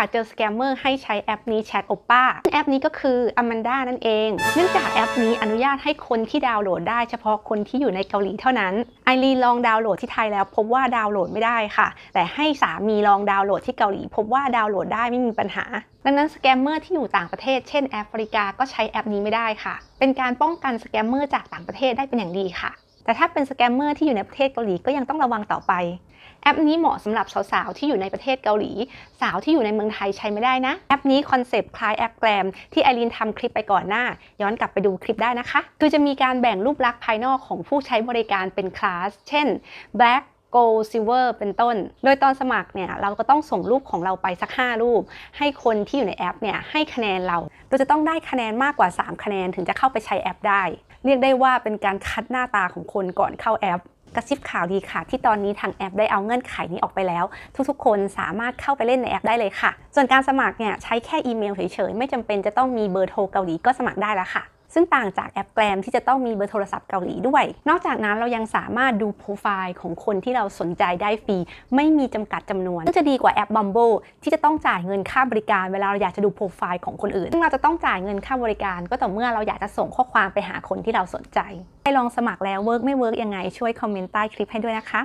ากเจอสแกมเมอร์ให้ใช้แอปนี้แชทโอป้าแอปนี้ก็คือ Amanda นั่นเอง เนื่องจากแอปนี้อนุญาตให้คนที่ดาวน์โหลดได้เฉพาะคนที่อยู่ในเกาหลีเท่านั้นไอรีลองดาวน์โหลดที่ไทยแล้วพบว่าดาวน์โหลดไม่ได้ค่ะ แต่ให้สามีลองดาวน์โหลดที่เกาหลี พบว่าดาวน์โหลดได้ไม่มีปัญหา ดังนั้นสแกมเมอร์ที่อยู่ต่างประเทศ เช่นแอฟริกาก็ใช้แอปนี้ไม่ได้ค่ะ เป็นการป้องกันสแกมเมอร์จากต่างประเทศได้เป็นอย่างดีค่ะ แต่ถ้าเป็นสแกมเมอร์ที่อยู่ในประเทศเกาหลีก็ยังต้องระวังต่อไป แอปนี้เหมาะสำหรับสาวๆที่อยู่ในประเทศเกาหลี สาวที่อยู่ในเมืองไทยใช้ไม่ได้นะ แอปนี้คอนเซปต์คล้ายแอปแกรมที่ไอรีนทำคลิปไปก่อนหน้า ย้อนกลับไปดูคลิปได้นะคะ คือจะมีการแบ่งรูปลักษณ์ภายนอกของผู้ใช้บริการเป็นคลาส เช่น black gold silver เป็นต้น โดยตอนสมัครเนี่ยเราก็ต้องส่งรูปของเราไปสัก 5 รูป ให้คนที่อยู่ในแอปเนี่ยให้คะแนนเรา เราจะต้องได้คะแนนมากกว่า 3 คะแนนถึงจะเข้าไปใช้แอปได้ เรียกได้ว่าเป็นการคัดหน้าตาของคนก่อนเข้าแอปกระซิบข่าวดีค่ะ ที่ตอนนี้ทางแอปได้เอาเงื่อนไขนี้ออกไปแล้ว ทุกๆ คนสามารถเข้าไปเล่นในแอปได้เลยค่ะ ส่วนการสมัครเนี่ยใช้แค่อีเมลเฉยๆ ไม่จำเป็นจะต้องมีเบอร์โทรเกาหลีก็สมัครได้แล้วค่ะ ซึ่งต่างจากแอปแกรมที่จะต้องมีเบอร์โทรศัพท์เกาหลีด้วย นอกจากนั้นเรายังสามารถดูโปรไฟล์ของคนที่เราสนใจได้ฟรี ไม่มีจำกัดจำนวนซึ่งจะดีกว่าแอป Bumble ที่จะต้องจ่ายเงินค่าบริการเวลาเราอยากจะดูโปรไฟล์ของคนอื่น ซึ่งเราจะต้องจ่ายเงินค่าบริการ ก็ต่อเมื่อเราอยากจะส่งข้อความไปหาคนที่เราสนใจให้ลองสมัครแล้วเวิร์กไม่เวิร์กยังไงช่วยคอมเมนต์ใต้คลิปให้ด้วยนะคะ